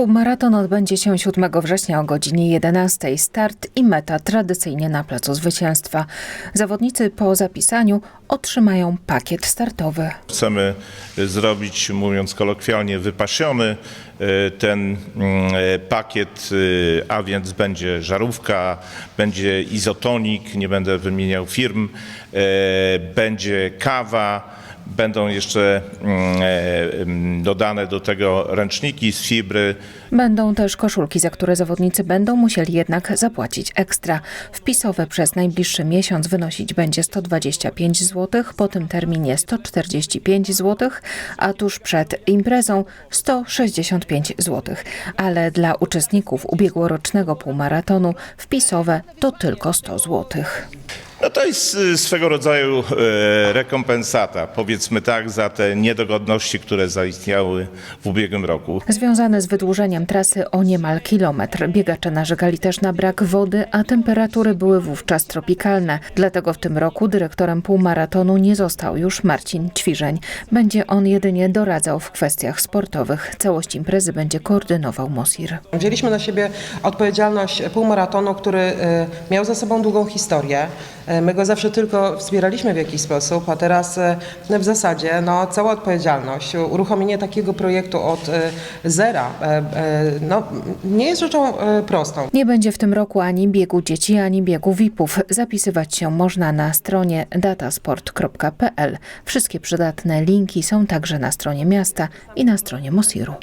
Półmaraton odbędzie się 7 września o godzinie 11. Start i meta tradycyjnie na Placu Zwycięstwa. Zawodnicy po zapisaniu otrzymają pakiet startowy. Chcemy zrobić, mówiąc kolokwialnie, wypasiony e, ten mm, e, pakiet, e, a więc będzie żarówka, będzie izotonik, nie będę wymieniał firm, e, będzie kawa, będą jeszcze mm, e, dodane do tego ręczniki z fibry, Będą też koszulki, za które zawodnicy będą musieli jednak zapłacić ekstra. Wpisowe przez najbliższy miesiąc wynosić będzie 125 zł, po tym terminie 145 zł, a tuż przed imprezą 165 zł. Ale dla uczestników ubiegłorocznego półmaratonu wpisowe to tylko 100 zł. No to jest y, swego rodzaju e, rekompensata, powiedzmy tak, za te niedogodności, które zaistniały w ubiegłym roku. Związane z wydłużeniem trasy o niemal kilometr. Biegacze narzekali też na brak wody, a temperatury były wówczas tropikalne. Dlatego w tym roku dyrektorem półmaratonu nie został już Marcin Ćwiżeń. Będzie on jedynie doradzał w kwestiach sportowych. Całość imprezy będzie koordynował Mosir. Wzięliśmy na siebie odpowiedzialność półmaratonu, który e, miał za sobą długą historię. E, My go zawsze tylko wspieraliśmy w jakiś sposób, a teraz e, w zasadzie no, cała odpowiedzialność, uruchomienie takiego projektu od e, zera no, nie jest rzeczą prostą. Nie będzie w tym roku ani biegu dzieci, ani biegu VIP-ów. Zapisywać się można na stronie datasport.pl. Wszystkie przydatne linki są także na stronie miasta i na stronie Mosiru.